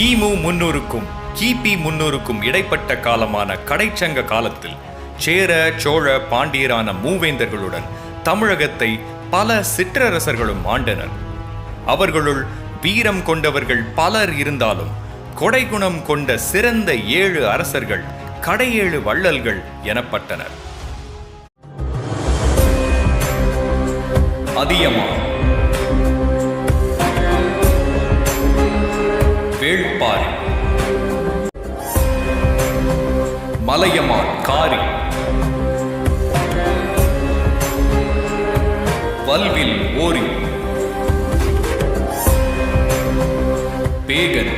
கிமு முன்னூறுக்கும் கிபி முன்னூறுக்கும் இடைப்பட்ட காலமான கடைச்சங்க காலத்தில் சேர சோழ பாண்டியரான மூவேந்தர்களுடன் தமிழகத்தை பல சிற்றரசர்களும் ஆண்டனர். அவர்களுள் வீரம் கொண்டவர்கள் பலர் இருந்தாலும் கொடைகுணம் கொண்ட சிறந்த ஏழு அரசர்கள் கடையேழு வள்ளல்கள் எனப்பட்டனர். அதியமான். மலையமான் காரி. வல்வில் ஓரி. பேகன்.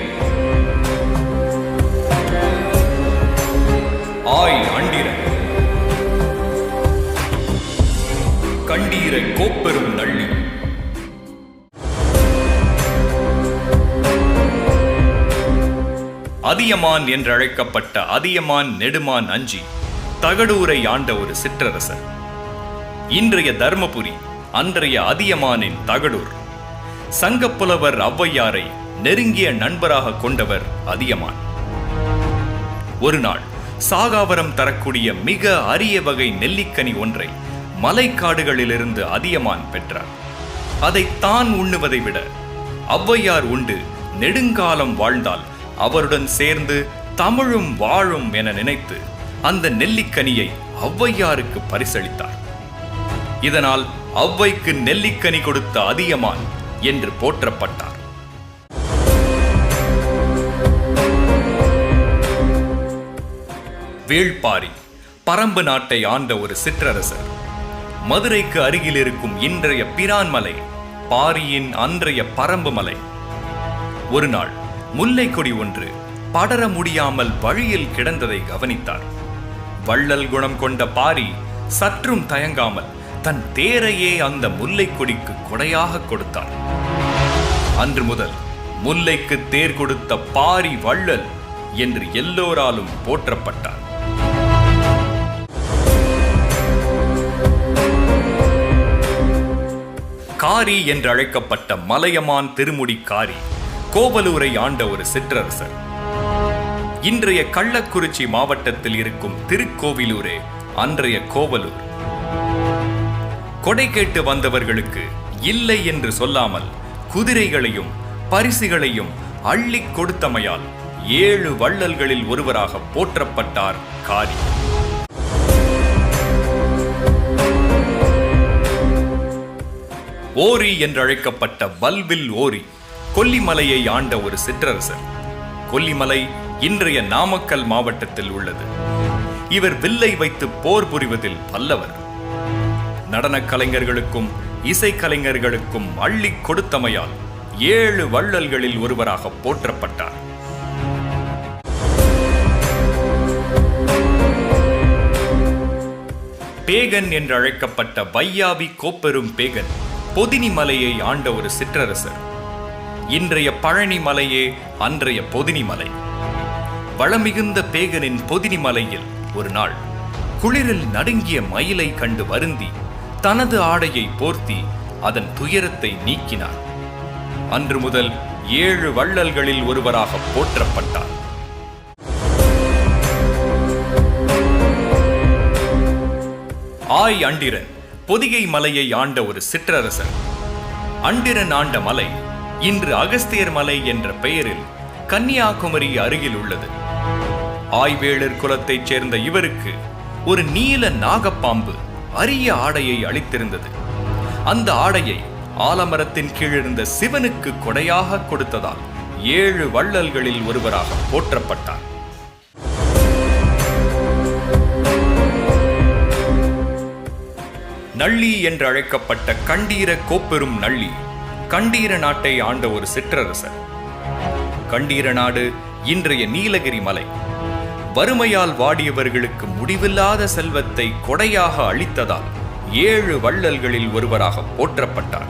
ஆய் அண்டிரன். கண்டீர கோப்பெரும் நள்ளி. அதியமான் என்றழைக்கப்பட்ட அதியமான் நெடுமான் அஞ்சி தகடூரை ஆண்ட ஒரு சிற்றரசர். இன்றைய தர்மபுரி அன்றைய அதியமானின் தகடூர். சங்கப்புலவர் ஔவையாரை நெருங்கிய நண்பராக கொண்டவர் அதியமான். ஒரு நாள் சாகாவரம் தரக்கூடிய மிக அரிய வகை நெல்லிக்கனி ஒன்றை மலைக்காடுகளிலிருந்து அதியமான் பெற்றார். அதை தான் உண்ணுவதை விட ஔவையார் உண்டு நெடுங்காலம் வாழ்ந்தால் அவருடன் சேர்ந்து தமிழும் வாழும் என நினைத்து அந்த நெல்லிக்கனியை ஔவையாருக்கு பரிசளித்தார். இதனால் ஔவைக்கு நெல்லிக்கனி கொடுத்த அதியமான் என்று போற்றப்பட்டார். வேள்பாரி பரம்பு நாட்டை ஆண்ட ஒரு சிற்றரசர். மதுரைக்கு அருகில் இருக்கும் இன்றைய பிரான்மலை பாரியின் அன்றைய பரம்பு மலை. ஒரு நாள் முல்லை கொடி ஒன்று படர முடியாமல் வழியில் கிடந்ததை கவனித்தார். வள்ளல் குணம் கொண்ட பாரி சற்றும் தயங்காமல் தன் தேரையே அந்த முல்லை கொடிக்கு கொடையாக கொடுத்தார். அன்று முதல் முல்லைக்கு தேர் கொடுத்த பாரி வள்ளல் என்று எல்லோராலும் போற்றப்பட்டார். காரி என்று அழைக்கப்பட்ட மலையமான் திருமுடி காரி கோவலூரை ஆண்ட ஒரு சிற்றரசர். இன்றைய கள்ளக்குறிச்சி மாவட்டத்தில் இருக்கும் திருக்கோவிலூரே அன்றைய கோவலூர். கொடை கேட்டு வந்தவர்களுக்கு இல்லை என்று சொல்லாமல் குதிரைகளையும் பரிசுகளையும் அள்ளி கொடுத்தமையால் ஏழு வள்ளல்களில் ஒருவராக போற்றப்பட்டார் காரி. ஓரி என்றழைக்கப்பட்ட வல்வில் ஓரி கொல்லிமலையை ஆண்ட ஒரு சிற்றரசர். கொல்லிமலை இன்றைய நாமக்கல் மாவட்டத்தில் உள்ளது. இவர் வில்லை வைத்து போர் புரிவதில் வல்லவர் நடனக் கலைஞர்களுக்கும் இசைக்கலைஞர்களுக்கும் அள்ளிக் கொடுத்தமையால் ஏழு வள்ளல்களில் ஒருவராக போற்றப்பட்டார். பேகன் என்று அழைக்கப்பட்ட வையாவி கோப்பெரும் பேகன் பொதினி மலையை ஆண்ட ஒரு சிற்றரசர். இன்றைய பழனி மலையே அன்றைய பொதினி மலை. வளமிகுந்த பேகனின் பொதினி மலையில் ஒரு நாள் குளிரில் நடுங்கிய மயிலை கண்டு வருந்தி தனது ஆடையை போர்த்தி அதன் துயரத்தை நீக்கினார். அன்று முதல் ஏழு வள்ளல்களில் ஒருவராக போற்றப்பட்டார். ஆய் அண்டிரன் பொதிகை மலையை ஆண்ட ஒரு சிற்றரசன். அண்டிரன் ஆண்ட மலை இன்று அகஸ்தியர் மலை என்ற பெயரில் கன்னியாகுமரி அருகில் உள்ளது. ஆய்வேளர் குலத்தைச் சேர்ந்த இவருக்கு ஒரு நீல நாகப்பாம்பு அரிய ஆடையை அளித்திருந்தது. அந்த ஆடையை ஆலமரத்தின் கீழிருந்த சிவனுக்கு கொடையாக கொடுத்ததால் ஏழு வள்ளல்களில் ஒருவராக போற்றப்பட்டார். நள்ளி என்று அழைக்கப்பட்ட கண்டீர கோப்பெரும் நள்ளி கண்டீர நாட்டை ஆண்ட ஒரு சிற்றரசர். கண்டீர நாடு இன்றைய நீலகிரி மலை. வறுமையால் வாடியவர்களுக்கு முடிவில்லாத செல்வத்தை கொடையாக அளித்ததால் ஏழு வள்ளல்களில் ஒருவராக போற்றப்பட்டார்.